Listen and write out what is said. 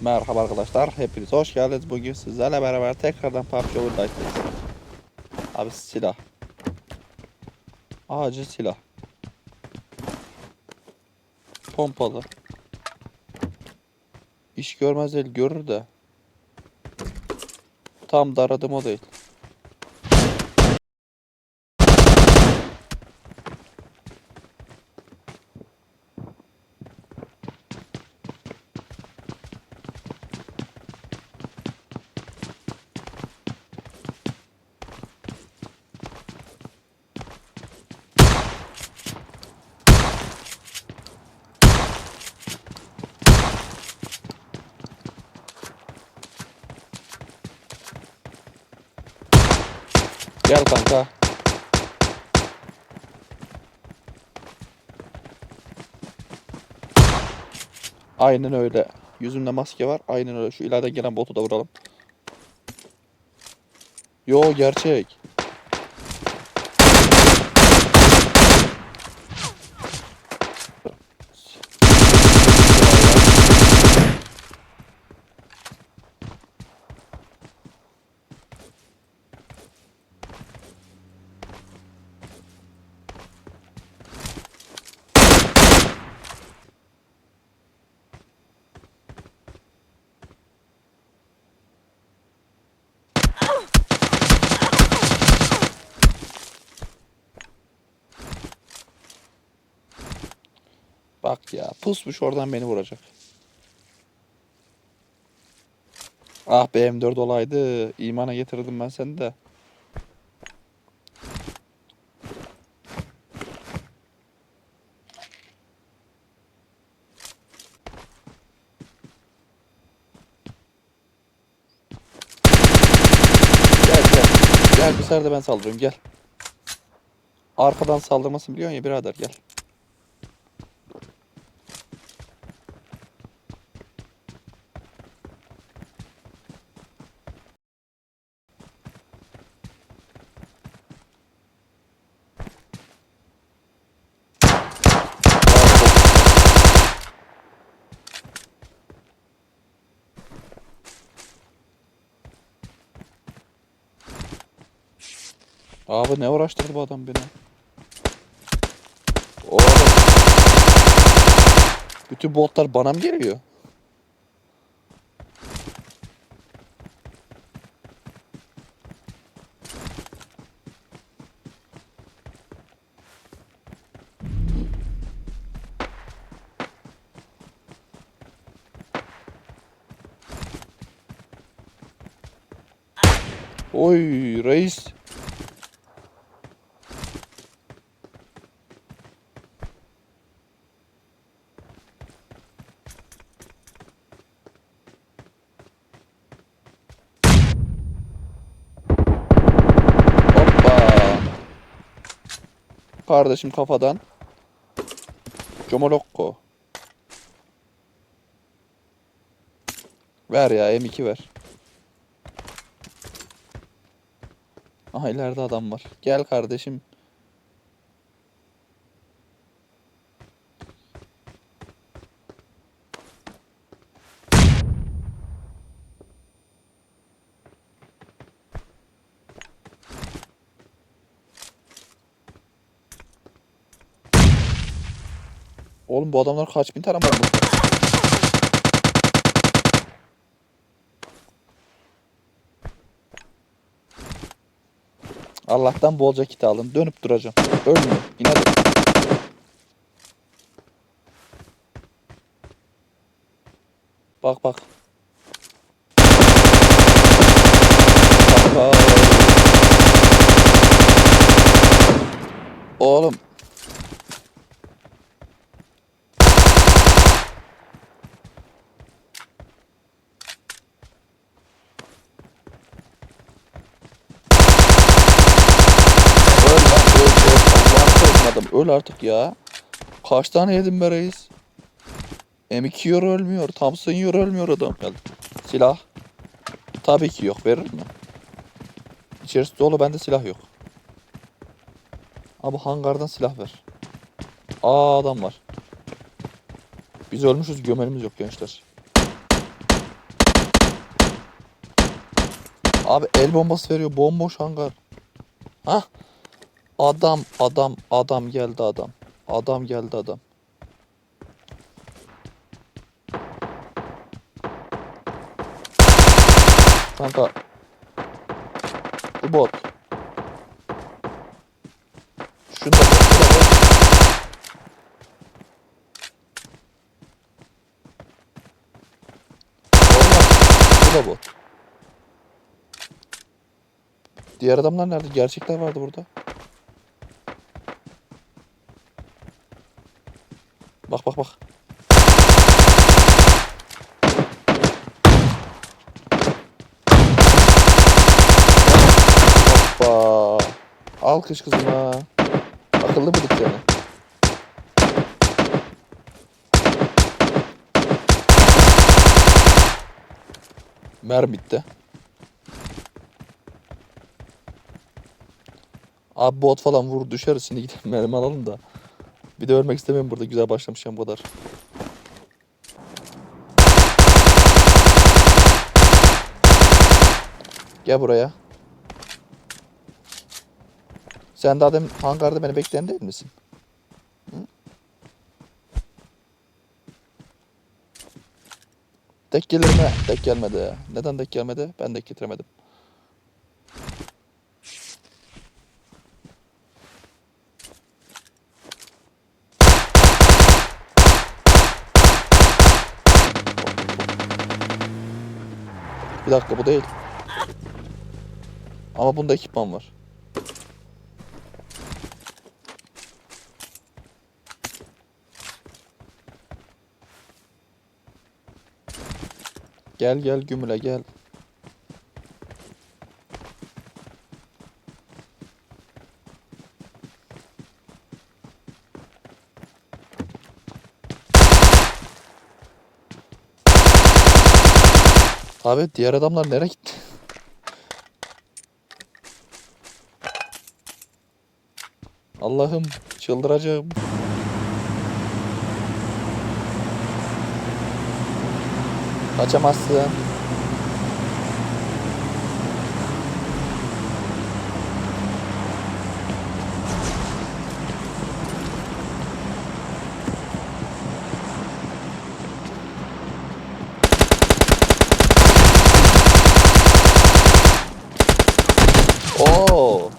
Merhaba arkadaşlar, hepiniz hoş geldiniz. Bugün sizlerle beraber tekrardan PUBG Overwatch'tayız. Abi silah. Acil silah. Pompalı. İş görmez değil, görür de. Tam da aradım o değil. Gel kanka. Aynen öyle. Yüzümde maske var. Aynen öyle. Şu ileride gelen botu da vuralım. Yo gerçek. Bak ya pusmuş oradan beni vuracak. Ah be M4 olaydı. İmana getirdim ben seni de. Gel gel. Gel bir sefer de ben saldırıyorum gel. Arkadan saldırmasın biliyorsun ya birader gel. Abi ne uğraştırdı bu adam beni? Oğlum. Bütün botlar bana mı geliyor? Oy reis. Hoppa. Kardeşim kafadan. Comolokko. Ver ya M2 ver. Aha ileride adam var. Gel kardeşim. Oğlum bu adamlar kaç bin tane var? Allah'tan bolca kit alın. Dönüp duracağım. Ölmüyor. İnat. Bak bak. Kanka. Oğlum. Öl artık ya. Kaç tane yedim be reis? M2 yor ölmüyor. Thompson yor ölmüyor adam geldi. Silah. Tabii ki yok. Verir mi? İçerisi dolu. Bende silah yok. Abi hangardan silah ver. Aa adam var. Biz ölmüşüz. Gömerimiz yok gençler. Abi el bombası veriyor. Bomboş hangar. Hah. Adam adam adam geldi adam. Adam geldi adam. Kanka. Bu bot. Şunu da bot. Bu da bot. Olmaz. Bu da bot. Diğer adamlar nerede? Gerçekler vardı burada. Bak bak bak. Hoppa. Alkış kızıma. Akıllı mıydık seni? Mermi bitti. Abi bot falan vur düşeriz şimdi gidelim mermi alalım da. Bir de ölmek istemiyorum burada güzel başlamışım bu kadar. Gel buraya. Sen daha demin hangarda beni bekleyen değil misin? Hı? Tek gelir? Tek gelmedi. Neden tek gelmedi? Ben de getiremedim. Bir dakika bu değil. Ama bunda ekipman var. Gel gel gümüle gel. Abi diğer adamlar nereye gitti? Allah'ım çıldıracağım. Kaçamazsın. 哦。